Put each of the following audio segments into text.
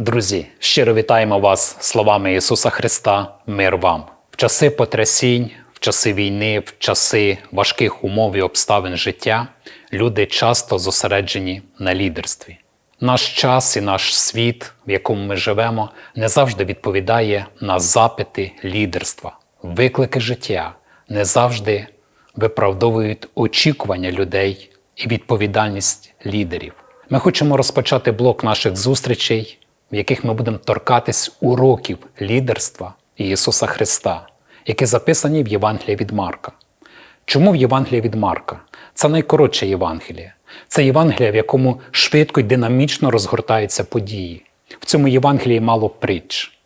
Друзі, щиро вітаємо вас словами Ісуса Христа, мир вам. В часи потрясінь, в часи війни, в часи важких умов і обставин життя люди часто зосереджені на лідерстві. Наш час і наш світ, в якому ми живемо, не завжди відповідає на запити лідерства. Виклики життя не завжди виправдовують очікування людей і відповідальність лідерів. Ми хочемо розпочати блок наших зустрічей, в яких ми будемо торкатись уроків лідерства Ісуса Христа, які записані в Євангелії від Марка. Чому в Євангелії від Марка? Це найкоротше Євангеліє. Це Євангеліє, в якому швидко й динамічно розгортаються події. В цьому Євангелії мало притч.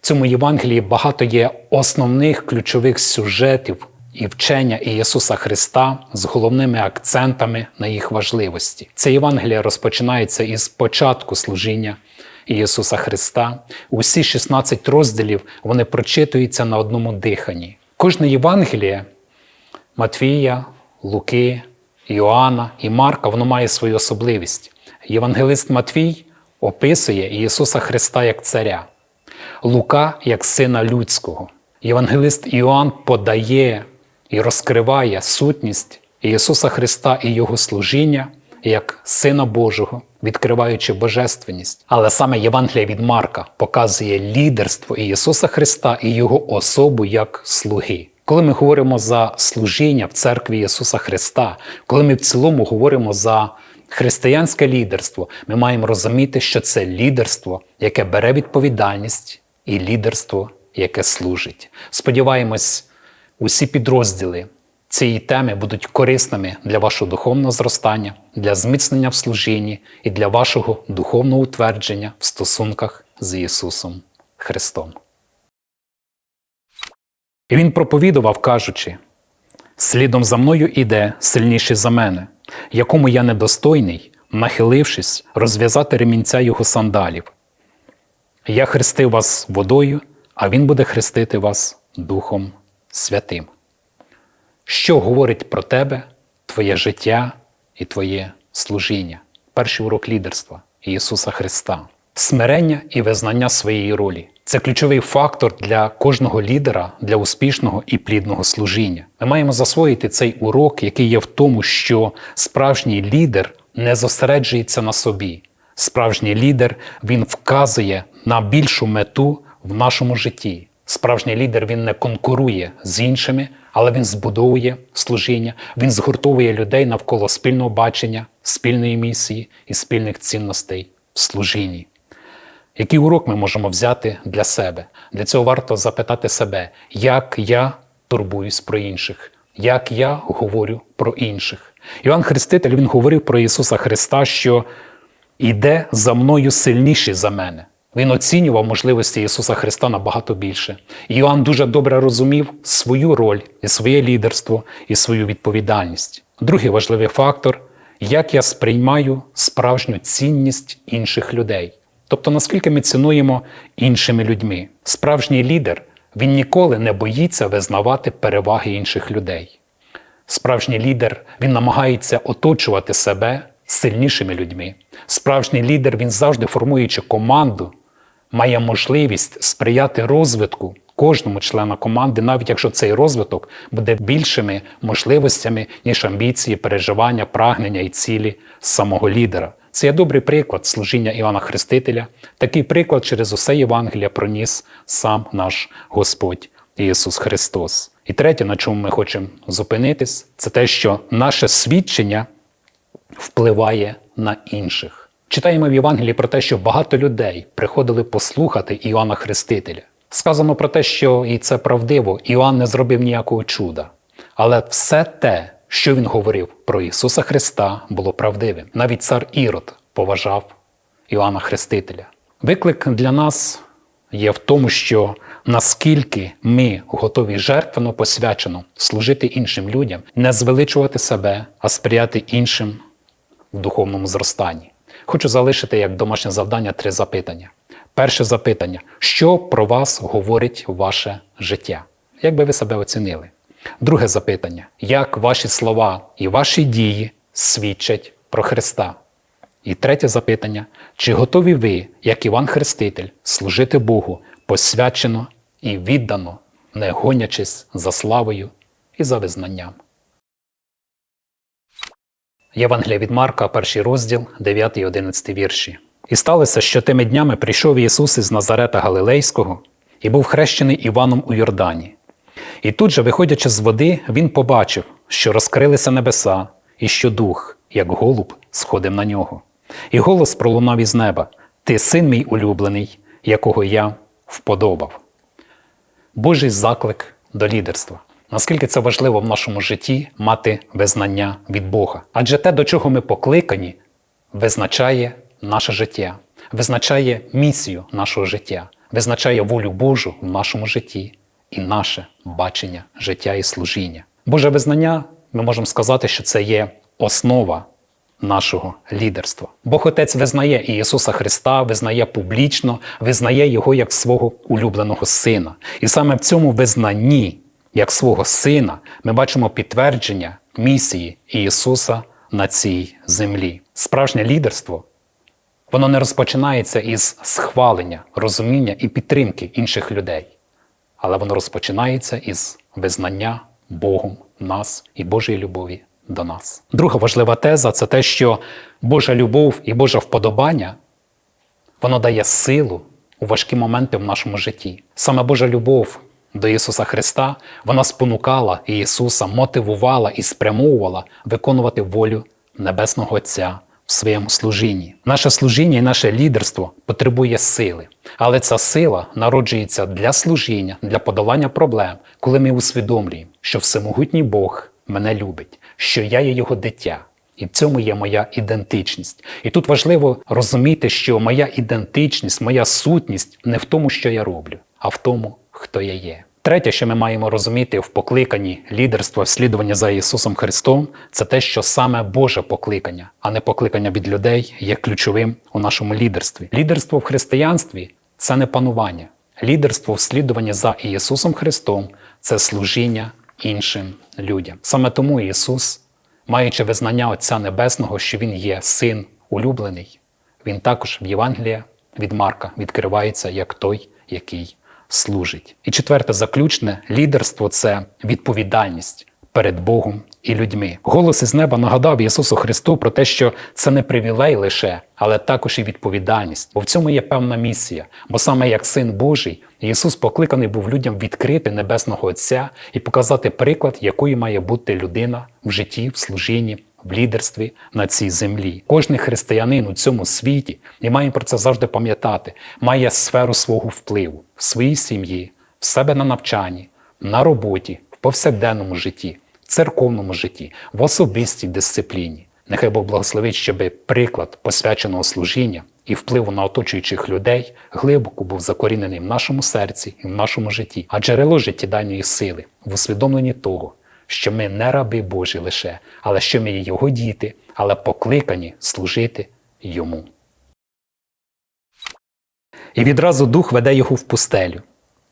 В цьому Євангелії багато є основних ключових сюжетів і вчення Ісуса Христа з головними акцентами на їх важливості. Це Євангеліє розпочинається із початку служіння Ісуса Христа. Усі 16 розділів вони прочитуються на одному диханні. Кожне Євангеліє Матвія, Луки, Іоанна і Марка воно має свою особливість. Євангелист Матвій описує Ісуса Христа як царя, Лука як сина людського. Євангелист Іоанн подає і розкриває сутність Ісуса Христа і Його служіння як Сина Божого, відкриваючи божественність. Але саме Євангелія від Марка показує лідерство Ісуса Христа і Його особу як слуги. Коли ми говоримо за служіння в церкві Ісуса Христа, коли ми в цілому говоримо за християнське лідерство, ми маємо розуміти, що це лідерство, яке бере відповідальність, і лідерство, яке служить. Сподіваємось, усі підрозділи цієї теми будуть корисними для вашого духовного зростання, для зміцнення в служінні і для вашого духовного утвердження в стосунках з Ісусом Христом. І він проповідував, кажучи: слідом за мною іде сильніший за мене, якому я недостойний, нахилившись, розв'язати ремінця його сандалів. Я хрестив вас водою, а він буде хрестити вас Духом Святим. Що говорить про тебе, твоє життя і твоє служіння? Перший урок лідерства Ісуса Христа. Смирення і визнання своєї ролі це ключовий фактор для кожного лідера для успішного і плідного служіння. Ми маємо засвоїти цей урок, який є в тому, що справжній лідер не зосереджується на собі. Справжній лідер він вказує на більшу мету в нашому житті. Справжній лідер він не конкурує з іншими, але він збудовує служіння, він згуртовує людей навколо спільного бачення, спільної місії і спільних цінностей в служінні. Який урок ми можемо взяти для себе? Для цього варто запитати себе, як я турбуюсь про інших, як я говорю про інших. Іван Хреститель він говорив про Ісуса Христа, що іде за мною сильніший за мене. Він оцінював можливості Ісуса Христа набагато більше. І Іоанн дуже добре розумів свою роль і своє лідерство і свою відповідальність. Другий важливий фактор як я сприймаю справжню цінність інших людей. Тобто, наскільки ми цінуємо іншими людьми. Справжній лідер він ніколи не боїться визнавати переваги інших людей. Справжній лідер він намагається оточувати себе сильнішими людьми. Справжній лідер він завжди формуючи команду, має можливість сприяти розвитку кожному члену команди, навіть якщо цей розвиток буде більшими можливостями, ніж амбіції, переживання, прагнення і цілі самого лідера. Це є добрий приклад служіння Івана Хрестителя. Такий приклад через усе Євангелія проніс сам наш Господь Ісус Христос. І третє, на чому ми хочемо зупинитись, це те, що наше свідчення впливає на інших. Читаємо в Євангелії про те, що багато людей приходили послухати Іоанна Хрестителя. Сказано про те, що і це правдиво, Іоанн не зробив ніякого чуда. Але все те, що він говорив про Ісуса Христа, було правдивим. Навіть цар Ірод поважав Іоанна Хрестителя. Виклик для нас є в тому, що наскільки ми готові жертвено посвячено служити іншим людям, не звеличувати себе, а сприяти іншим в духовному зростанні. Хочу залишити як домашнє завдання три запитання. Перше запитання: що про вас говорить ваше життя? Як би ви себе оцінили? Друге запитання: як ваші слова і ваші дії свідчать про Христа? І третє запитання: чи готові ви, як Іван Хреститель, служити Богу посвячено і віддано, не гонячись за славою і за визнанням? Євангелія від Марка, перший розділ, 9 і 11 вірші. І сталося, що тими днями прийшов Ісус із Назарета Галилейського і був хрещений Іваном у Йордані. І тут же, виходячи з води, він побачив, що розкрилися небеса, і що дух, як голуб, сходив на нього. І голос пролунав із неба: Ти син мій улюблений, якого я вподобав. Божий заклик до лідерства. Наскільки це важливо в нашому житті мати визнання від Бога? Адже те, до чого ми покликані, визначає наше життя, визначає місію нашого життя, визначає волю Божу в нашому житті і наше бачення життя і служіння. Боже визнання, ми можемо сказати, що це є основа нашого лідерства. Бог Отець визнає і Ісуса Христа, визнає публічно, визнає Його як свого улюбленого Сина. І саме в цьому визнанні, як свого Сина, ми бачимо підтвердження місії Ісуса на цій землі. Справжнє лідерство. Воно не розпочинається із схвалення, розуміння і підтримки інших людей, але воно розпочинається із визнання Богом нас і Божої любові до нас. Друга важлива теза це те, що Божа любов і Боже вподобання воно дає силу у важкі моменти в нашому житті. Саме Божа любов до Ісуса Христа вона спонукала Ісуса, мотивувала і спрямовувала виконувати волю Небесного Отця в своєму служінні. Наше служіння і наше лідерство потребує сили, але ця сила народжується для служіння, для подолання проблем, коли ми усвідомлюємо, що всемогутній Бог мене любить, що я є його дитя. І в цьому є моя ідентичність. І тут важливо розуміти, що моя ідентичність, моя сутність не в тому, що я роблю, а в тому, хто я є. Третє, що ми маємо розуміти в покликанні лідерства, слідування за Ісусом Христом, це те, що саме Боже покликання, а не покликання від людей, є ключовим у нашому лідерстві. Лідерство в християнстві це не панування. Лідерство в слідуванні за Ісусом Христом це служіння іншим людям. Саме тому Ісус, маючи визнання Отця Небесного, що Він є син улюблений, Він також в Євангелії від Марка відкривається як той, який служить. І четверте, заключне лідерство це відповідальність перед Богом і людьми. Голос із неба нагадав Ісусу Христу про те, що це не привілей лише, але також і відповідальність. Бо в цьому є певна місія. Бо саме як син Божий, Ісус покликаний був людям відкрити Небесного Отця і показати приклад, якою має бути людина в житті, в служінні. В лідерстві на цій землі. Кожний християнин у цьому світі, і має про це завжди пам'ятати, має сферу свого впливу в своїй сім'ї, в себе на навчанні, на роботі, в повсякденному житті, в церковному житті, в особистій дисципліні. Нехай Бог благословить, щоб приклад посвяченого служіння і впливу на оточуючих людей глибоко був закорінений в нашому серці і в нашому житті, а джерело життєдайної сили в усвідомленні того що ми не раби Божі лише, але що ми Його діти, але покликані служити Йому. І відразу дух веде його в пустелю.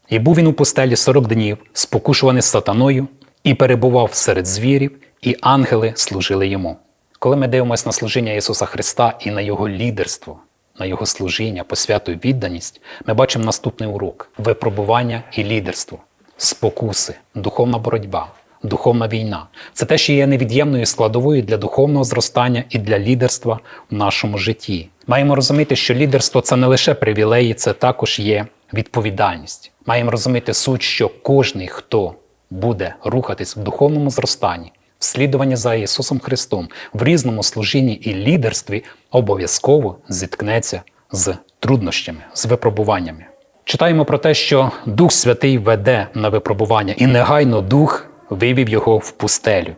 І був він у пустелі сорок днів, спокушуваний сатаною, і перебував серед звірів, і ангели служили йому. Коли ми дивимося на служіння Ісуса Христа і на Його лідерство, на Його служіння, посвяту і відданість, ми бачимо наступний урок випробування і лідерство, спокуси, духовна боротьба духовна війна. Це те, що є невід'ємною складовою для духовного зростання і для лідерства в нашому житті. Маємо розуміти, що лідерство це не лише привілеї, це також є відповідальність. Маємо розуміти суть, що кожний, хто буде рухатись в духовному зростанні, в слідуванні за Ісусом Христом, в різному служінні і лідерстві обов'язково зіткнеться з труднощами, з випробуваннями. Читаємо про те, що Дух Святий веде на випробування, і негайно Дух вивів його в пустелю.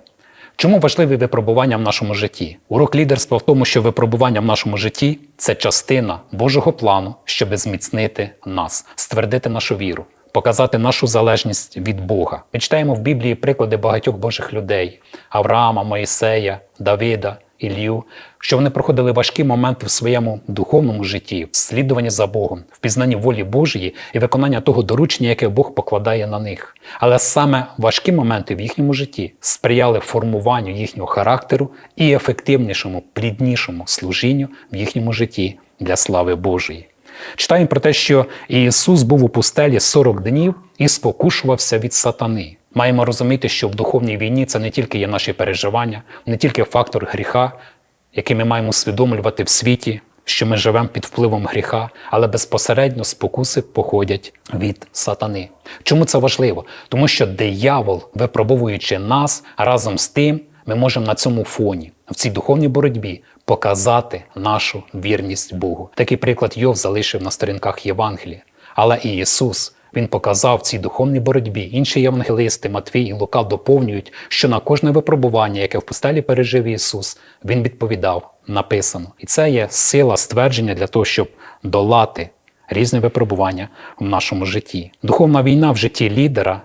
Чому важливі випробування в нашому житті? Урок лідерства в тому, що випробування в нашому житті це частина Божого плану, щоб зміцнити нас, ствердити нашу віру, показати нашу залежність від Бога. Ми читаємо в Біблії приклади багатьох Божих людей: Авраама, Моїсея, Давида, Ілью, що вони проходили важкі моменти в своєму духовному житті, в слідуванні за Богом, в пізнанні волі Божої і виконання того доручення, яке Бог покладає на них. Але саме важкі моменти в їхньому житті сприяли формуванню їхнього характеру і ефективнішому, пліднішому служінню в їхньому житті для слави Божої. Читаємо про те, що Ісус був у пустелі 40 днів і спокушувався від сатани. Маємо розуміти, що в духовній війні це не тільки є наші переживання, не тільки фактор гріха, який ми маємо усвідомлювати в світі, що ми живемо під впливом гріха, але безпосередньо спокуси походять від сатани. Чому це важливо? Тому що диявол, випробовуючи нас разом з тим, ми можемо на цьому фоні, в цій духовній боротьбі, показати нашу вірність Богу. Такий приклад Йов залишив на сторінках Євангелія. Але і Ісус Він показав цій духовній боротьбі. Інші євангелисти, Матвій і Лука доповнюють, що на кожне випробування, яке в пустелі пережив Ісус, Він відповідав написано. І це є сила ствердження для того, щоб долати різні випробування в нашому житті. Духовна війна в житті лідера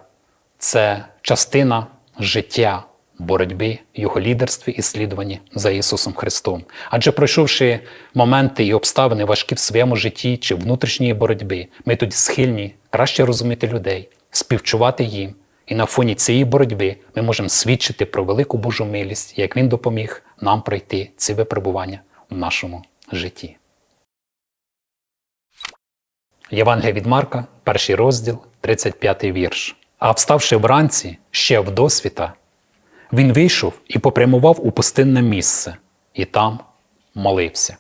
це частина життя боротьби, його лідерстві і слідуванні за Ісусом Христом. Адже пройшовши моменти і обставини важкі в своєму житті чи внутрішньої боротьби, ми тоді схильні краще розуміти людей, співчувати їм. І на фоні цієї боротьби ми можемо свідчити про велику Божу милість, як Він допоміг нам пройти ці випробування в нашому житті. Євангелія від Марка, перший розділ, 35 вірш. А вставши вранці ще в досвіта, він вийшов і попрямував у пустинне місце, і там молився.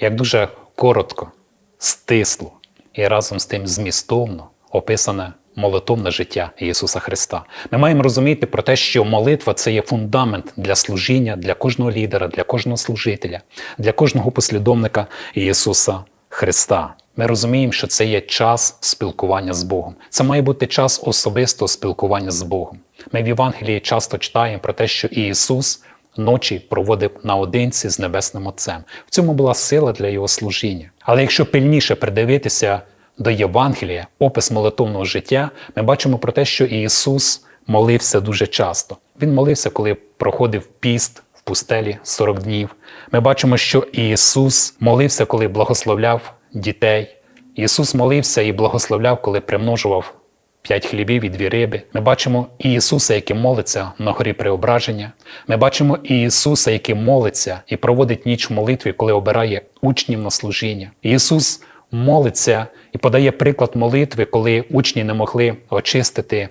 Як дуже коротко, стисло і разом з тим змістовно описане молитовне життя Ісуса Христа. Ми маємо розуміти про те, що молитва це є фундамент для служіння, для кожного лідера, для кожного служителя, для кожного послідовника Ісуса Христа. Ми розуміємо, що це є час спілкування з Богом. Це має бути час особистого спілкування з Богом. Ми в Євангелії часто читаємо про те, що Ісус ночі проводив наодинці з Небесним Отцем. В цьому була сила для Його служіння. Але якщо пильніше придивитися до Євангелія, опис молитовного життя, ми бачимо про те, що Ісус молився дуже часто. Він молився, коли проходив піст в пустелі 40 днів. Ми бачимо, що Ісус молився, коли благословляв дітей. Ісус молився і благословляв, коли примножував п'ять хлібів і дві риби. Ми бачимо Ісуса, який молиться на горі преображення. Ми бачимо Ісуса, який молиться і проводить ніч в молитві, коли обирає учнів на служіння. Ісус молиться і подає приклад молитви, коли учні не могли очистити.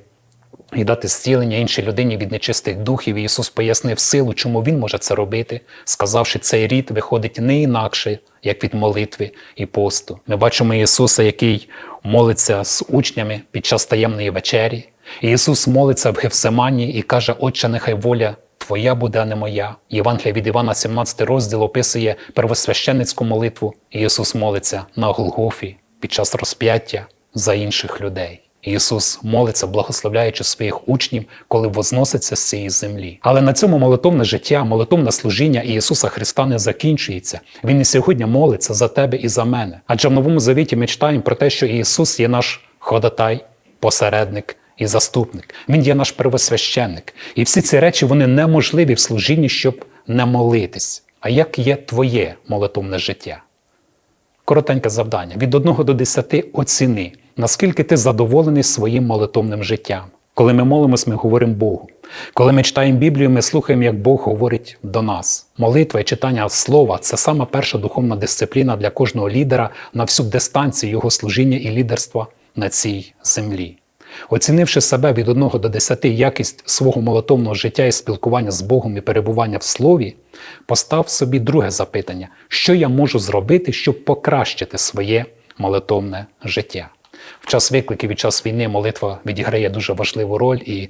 І дати зцілення іншій людині від нечистих духів. І Ісус пояснив силу, чому Він може це робити, сказавши, цей рід виходить не інакше, як від молитви і посту. Ми бачимо Ісуса, який молиться з учнями під час таємної вечері. І Ісус молиться в Гефсимані і каже: Отче, нехай воля Твоя буде, а не моя. Євангелія від Івана, 17 розділ описує первосвященницьку молитву. Ісус молиться на Голгофі під час розп'яття за інших людей. Ісус молиться, благословляючи своїх учнів, коли возноситься з цієї землі. Але на цьому молитовне життя, молитовне служіння Ісуса Христа не закінчується. Він і сьогодні молиться за тебе і за мене. Адже в новому завіті ми читаємо про те, що Ісус є наш ходатай, посередник і заступник. Він є наш первосвященник. І всі ці речі вони неможливі в служінні, щоб не молитись. А як є твоє молитовне життя? Коротеньке завдання: від 1 до 10 оціни, наскільки ти задоволений своїм молитовним життям. Коли ми молимось, ми говоримо Богу. Коли ми читаємо Біблію, ми слухаємо, як Бог говорить до нас. Молитва і читання слова це сама перша духовна дисципліна для кожного лідера на всю дистанцію його служіння і лідерства на цій землі. Оцінивши себе від 1 до 10 якість свого молитовного життя і спілкування з Богом і перебування в слові, постав собі друге запитання: що я можу зробити, щоб покращити своє молитовне життя? В час викликів і час війни молитва відіграє дуже важливу роль, і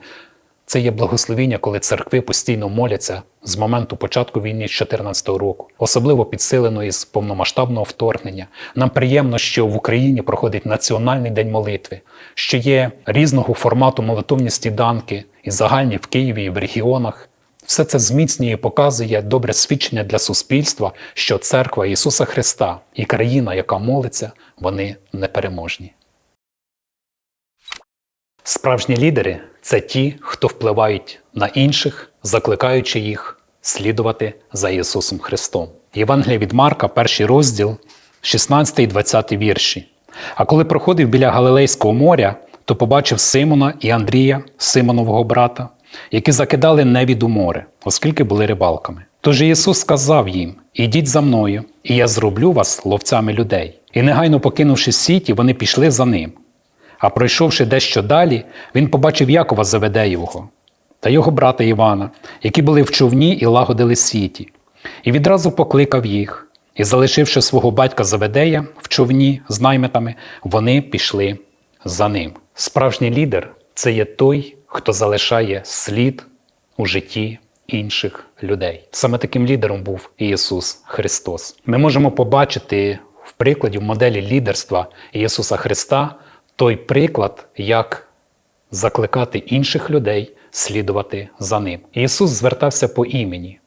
це є благословіння, коли церкви постійно моляться з моменту початку війни з 2014 року, особливо підсилено із повномасштабного вторгнення. Нам приємно, що в Україні проходить Національний день молитви, що є різного формату молитовні стіданки і загальні в Києві і в регіонах. Все це зміцнює і показує добре свідчення для суспільства, що церква Ісуса Христа і країна, яка молиться, вони непереможні. Справжні лідери це ті, хто впливають на інших, закликаючи їх слідувати за Ісусом Христом. Євангелія від Марка, перший розділ, 16 і 20 вірші. А коли проходив біля Галилейського моря, то побачив Симона і Андрія, Симонового брата, які закидали невід у море, оскільки були рибалками. Тож Ісус сказав їм: Ідіть за мною, і я зроблю вас ловцями людей. І негайно покинувши сіті, вони пішли за ним. А пройшовши дещо далі, він побачив Якова Заведеєвого та його брата Івана, які були в човні і лагодили сіті, і відразу покликав їх. І, залишивши свого батька Заведея в човні з наймитами, вони пішли за ним. Справжній лідер це є той, хто залишає слід у житті інших людей. Саме таким лідером був Ісус Христос. Ми можемо побачити в прикладі в моделі лідерства Ісуса Христа той приклад, як закликати інших людей слідувати за ним. Ісус звертався по імені.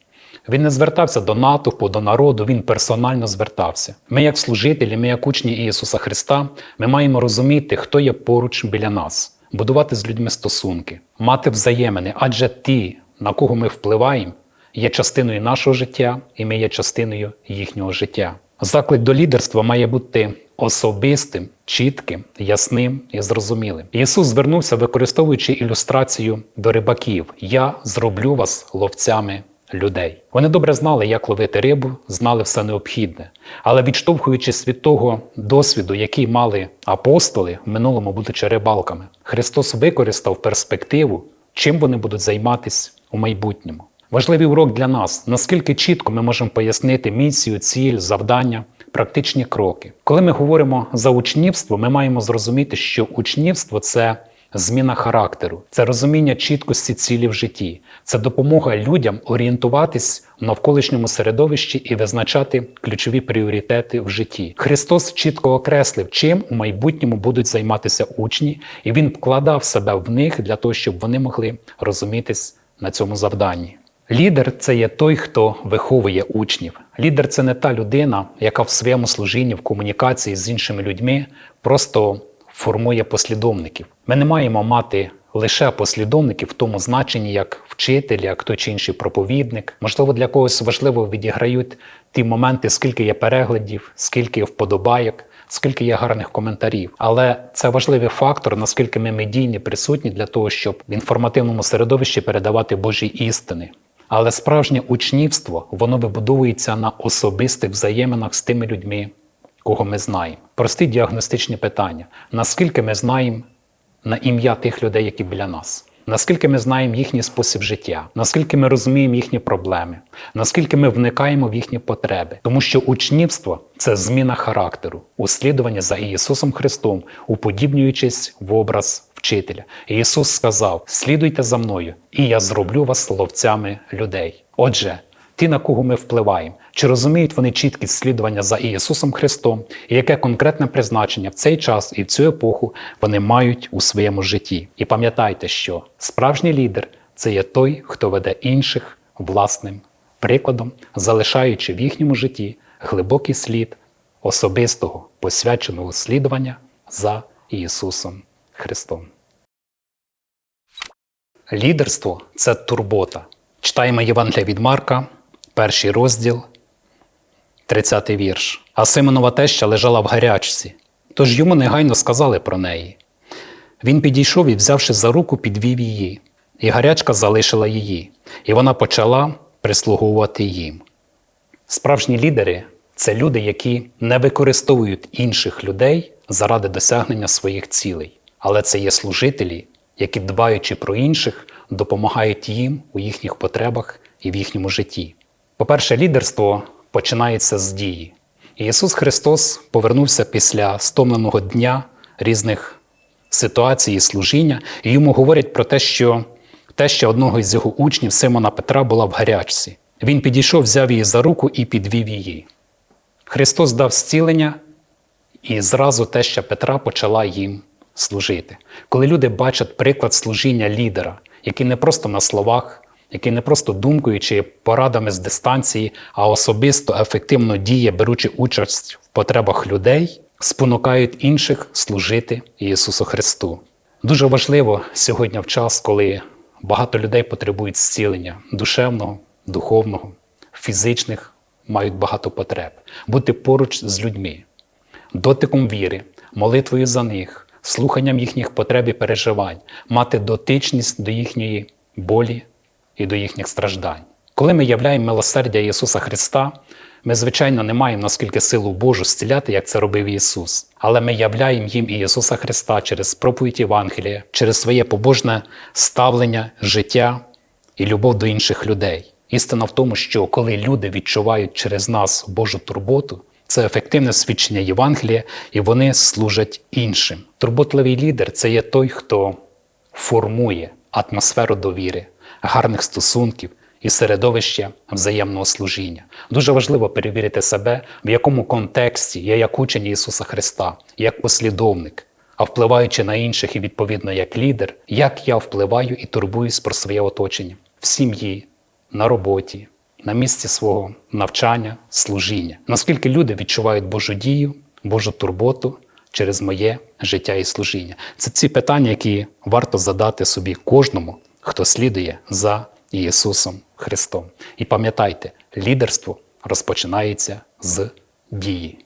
Він не звертався до натовпу, до народу, він персонально звертався. Ми, як служителі, ми, як учні Ісуса Христа, ми маємо розуміти, хто є поруч біля нас, будувати з людьми стосунки, мати взаємини, адже ті, на кого ми впливаємо, є частиною нашого життя, і ми є частиною їхнього життя. Заклик до лідерства має бути особистим, чітким, ясним і зрозумілим. Ісус звернувся, використовуючи ілюстрацію до рибаків: Я зроблю вас ловцями людей. Вони добре знали, як ловити рибу, знали все необхідне. Але відштовхуючись від того досвіду, який мали апостоли в минулому, будучи рибалками, Христос використав перспективу, чим вони будуть займатися у майбутньому. Важливий урок для нас, наскільки чітко ми можемо пояснити місію, ціль, завдання, практичні кроки. Коли ми говоримо за учнівство, ми маємо зрозуміти, що учнівство це зміна характеру, це розуміння чіткості цілі в житті, це допомога людям орієнтуватись в навколишньому середовищі і визначати ключові пріоритети в житті. Христос чітко окреслив, чим у майбутньому будуть займатися учні, і він вкладав себе в них для того, щоб вони могли розумітись на цьому завданні. Лідер це є той, хто виховує учнів. Лідер це не та людина, яка в своєму служінні, в комунікації з іншими людьми просто формує послідовників. Ми не маємо мати лише послідовників в тому значенні, як вчитель, як той чи інший проповідник. Можливо, для когось важливо відіграють ті моменти, скільки є переглядів, скільки є вподобайок. Скільки є гарних коментарів, але це важливий фактор, наскільки ми медійні присутні для того, щоб в інформативному середовищі передавати Божі істини. Але справжнє учнівство воно вибудовується на особистих взаєминах з тими людьми, кого ми знаємо. Прості діагностичні питання: наскільки ми знаємо на ім'я тих людей, які біля нас? Наскільки ми знаємо їхній спосіб життя, наскільки ми розуміємо їхні проблеми, наскільки ми вникаємо в їхні потреби, тому що учнівство це зміна характеру, услідування за Ісусом Христом, уподібнюючись в образ вчителя. Ісус сказав: слідуйте за мною, і я зроблю вас ловцями людей. Отже, ті, на кого ми впливаємо, чи розуміють вони чіткість слідування за Ісусом Христом, і яке конкретне призначення в цей час і в цю епоху вони мають у своєму житті. І пам'ятайте, що справжній лідер це є той, хто веде інших власним прикладом, залишаючи в їхньому житті глибокий слід особистого посвяченого слідування за Ісусом Христом. Лідерство це турбота. Читаємо Євангелія від Марка, перший розділ, 30 вірш. А Симонова теща лежала в гарячці, тож йому негайно сказали про неї. Він підійшов і, взявши за руку, підвів її, і гарячка залишила її, і вона почала прислуговувати їм. Справжні лідери це люди, які не використовують інших людей заради досягнення своїх цілей, але це є служителі, які, дбаючи про інших, допомагають їм у їхніх потребах і в їхньому житті. По-перше, лідерство починається з дії. Ісус Христос повернувся після стомленого дня різних ситуацій і служіння, і йому говорять про те, що теща одного із його учнів, Симона Петра, була в гарячці. Він підійшов, взяв її за руку і підвів її. Христос дав зцілення, і зразу теща Петра почала їм служити. Коли люди бачать приклад служіння лідера, який не просто на словах, який не просто думкою чи порадами з дистанції, а особисто ефективно діє, беручи участь в потребах людей, спонукають інших служити Ісусу Христу. Дуже важливо сьогодні в час, коли багато людей потребують зцілення душевного, духовного, фізичних мають багато потреб, бути поруч з людьми, дотиком віри, молитвою за них, слуханням їхніх потреб і переживань, мати дотичність до їхньої болі і до їхніх страждань. Коли ми являємо милосердя Ісуса Христа, ми, звичайно, не маємо наскільки силу Божу зціляти, як це робив Ісус. Але ми являємо їм і Ісуса Христа через проповідь Євангелія, через своє побожне ставлення, життя і любов до інших людей. Істина в тому, що коли люди відчувають через нас Божу турботу, це ефективне свідчення Євангелія, і вони служать іншим. Турботливий лідер це є той, хто формує атмосферу довіри, гарних стосунків і середовище взаємного служіння. Дуже важливо перевірити себе, в якому контексті я як учень Ісуса Христа, як послідовник, а впливаючи на інших і відповідно як лідер, як я впливаю і турбуюсь про своє оточення в сім'ї, на роботі, на місці свого навчання, служіння. Наскільки люди відчувають Божу дію, Божу турботу через моє життя і служіння? Це ці питання, які варто задати собі кожному, хто слідує за Ісусом Христом. І пам'ятайте, лідерство розпочинається з дії.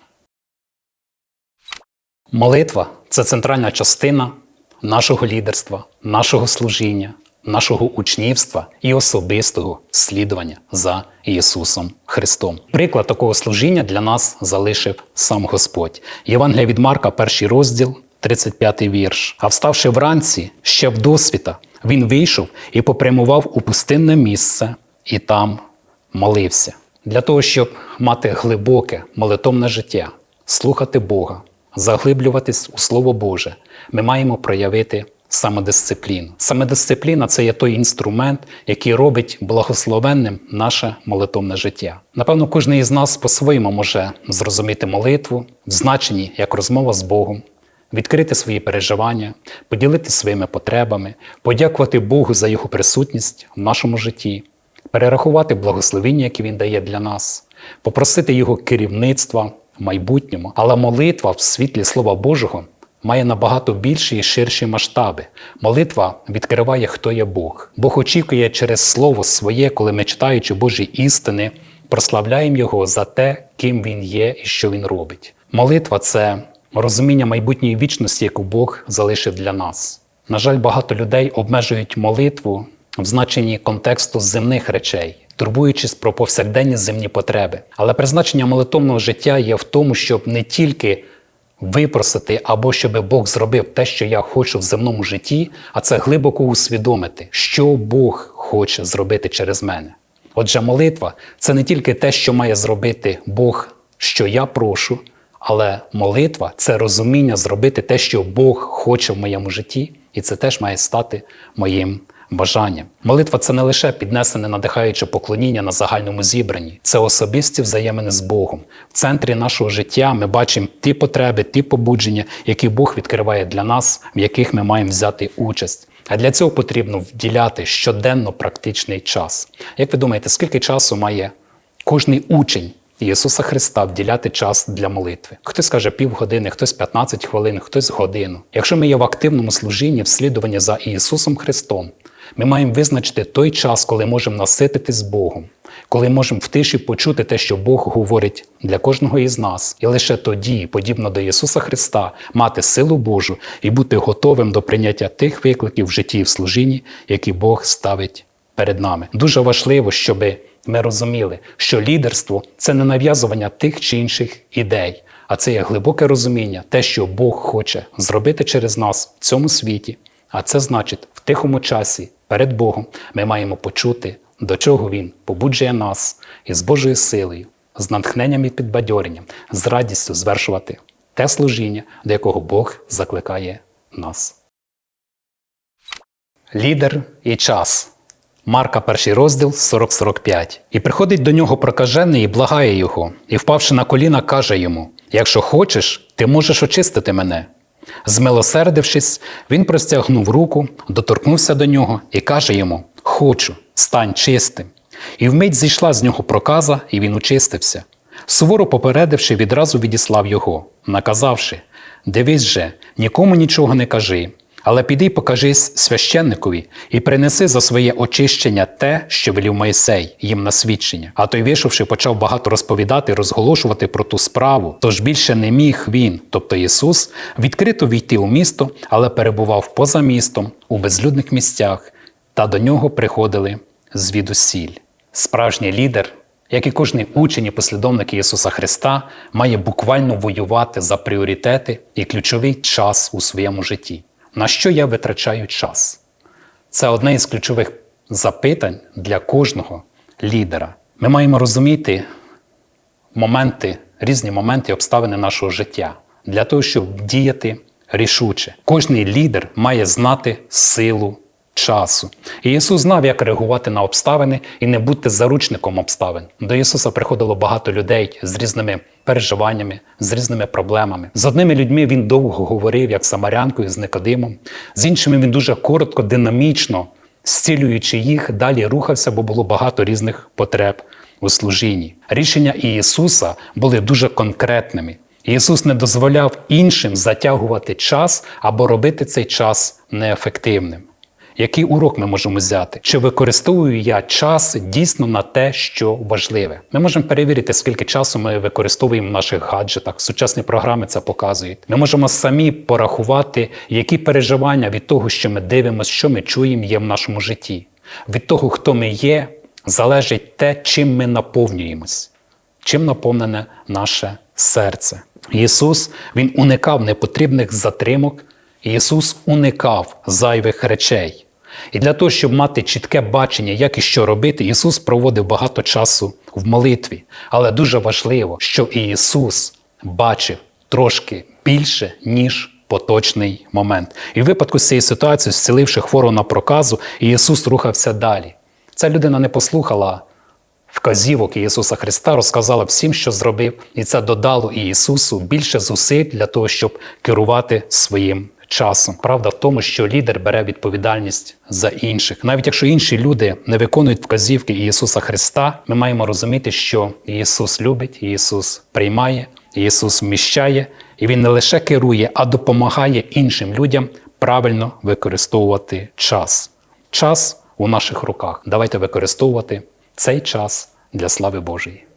Молитва це центральна частина нашого лідерства, нашого служіння, нашого учнівства і особистого слідування за Ісусом Христом. Приклад такого служіння для нас залишив сам Господь. Євангелія від Марка, перший розділ, 35 вірш. А вставши вранці, ще в досвіта, він вийшов і попрямував у пустинне місце і там молився. Для того, щоб мати глибоке молитовне життя, слухати Бога, заглиблюватись у Слово Боже, ми маємо проявити самодисципліну. Самодисципліна це є той інструмент, який робить благословенним наше молитовне життя. Напевно, кожен із нас по-своєму може зрозуміти молитву в значенні як розмова з Богом, відкрити свої переживання, поділитися своїми потребами, подякувати Богу за Його присутність в нашому житті, перерахувати благословіння, які Він дає для нас, попросити Його керівництва в майбутньому. Але молитва в світлі Слова Божого має набагато більші і ширші масштаби. Молитва відкриває, хто є Бог. Бог очікує через Слово своє, коли ми, читаючи Божі істини, прославляємо Його за те, ким Він є і що Він робить. Молитва це розуміння майбутньої вічності, яку Бог залишив для нас. На жаль, багато людей обмежують молитву в значенні контексту земних речей, турбуючись про повсякденні земні потреби. Але призначення молитовного життя є в тому, щоб не тільки випросити або щоб Бог зробив те, що я хочу в земному житті, а це глибоко усвідомити, що Бог хоче зробити через мене. Отже, молитва це не тільки те, що має зробити Бог, що я прошу, але молитва це розуміння зробити те, що Бог хоче в моєму житті, і це теж має стати моїм бажанням. Молитва це не лише піднесене надихаюче поклоніння на загальному зібранні, це особисті взаємини з Богом. В центрі нашого життя ми бачимо ті потреби, ті побудження, які Бог відкриває для нас, в яких ми маємо взяти участь. А для цього потрібно вділяти щоденно практичний час. Як ви думаєте, скільки часу має кожний учень Ісуса Христа вділяти час для молитви? Хтось скаже півгодини, хтось 15 хвилин, хтось годину. Якщо ми є в активному служінні, вслідуванні за Ісусом Христом, ми маємо визначити той час, коли можемо насититись Богом, коли можемо в тиші почути те, що Бог говорить для кожного із нас, і лише тоді, подібно до Ісуса Христа, мати силу Божу і бути готовим до прийняття тих викликів в житті і в служінні, які Бог ставить перед нами. Дуже важливо, щоб ми розуміли, що лідерство це не нав'язування тих чи інших ідей, а це є глибоке розуміння, те, що Бог хоче зробити через нас в цьому світі. А це значить, в тихому часі перед Богом ми маємо почути, до чого Він побуджує нас і з Божою силою, з натхненням і підбадьоренням, з радістю звершувати те служіння, до якого Бог закликає нас. Лідер і час. Марка, перший розділ 40-45. І приходить до нього прокажений і благає його, і, впавши на коліна, каже йому: Якщо хочеш, ти можеш очистити мене. Змилосердившись, він простягнув руку, доторкнувся до нього і каже йому: Хочу, стань чистим. І вмить зійшла з нього проказа, і він очистився. Суворо попередивши, відразу відіслав його, наказавши: Дивись же, нікому нічого не кажи, Але піди покажись священникові і принеси за своє очищення те, що велів Моїсей їм на свідчення. А той, вийшовши, почав багато розповідати розголошувати про ту справу. Тож більше не міг він, тобто Ісус, відкрито війти у місто, але перебував поза містом у безлюдних місцях, та до нього приходили звідусіль. Справжній лідер як і кожний учень і послідовник Ісуса Христа, має буквально воювати за пріоритети і ключовий час у своєму житті. На що я витрачаю час? Це одне із ключових запитань для кожного лідера. Ми маємо розуміти моменти, різні моменти обставини нашого життя для того, щоб діяти рішуче. Кожний лідер має знати силу часу. І Ісус знав, як реагувати на обставини і не бути заручником обставин. До Ісуса приходило багато людей з різними переживаннями, з різними проблемами. З одними людьми він довго говорив, як самарянкою, з Никодимом, з іншими він дуже коротко, динамічно, зцілюючи їх, далі рухався, бо було багато різних потреб у служінні. Рішення Ісуса були дуже конкретними. Ісус не дозволяв іншим затягувати час або робити цей час неефективним. Який урок ми можемо взяти? Чи використовую я час дійсно на те, що важливе? Ми можемо перевірити, скільки часу ми використовуємо в наших гаджетах. Сучасні програми це показують. Ми можемо самі порахувати, які переживання від того, що ми дивимося, що ми чуємо, є в нашому житті. Від того, хто ми є, залежить те, чим ми наповнюємось, чим наповнене наше серце. Ісус Він уникав непотрібних затримок, Ісус уникав зайвих речей. І для того, щоб мати чітке бачення, як і що робити, Ісус проводив багато часу в молитві. Але дуже важливо, що і Ісус бачив трошки більше, ніж поточний момент. І в випадку з цієї ситуації, зціливши хворого на проказу, Ісус рухався далі. Ця людина не послухала вказівок Ісуса Христа, розказала всім, що зробив, і це додало Ісусу більше зусиль для того, щоб керувати своїм часом. Правда в тому, що лідер бере відповідальність за інших. Навіть якщо інші люди не виконують вказівки Ісуса Христа, ми маємо розуміти, що Ісус любить, Ісус приймає, Ісус вміщає, і Він не лише керує, а допомагає іншим людям правильно використовувати час. Час у наших руках. Давайте використовувати цей час для слави Божої.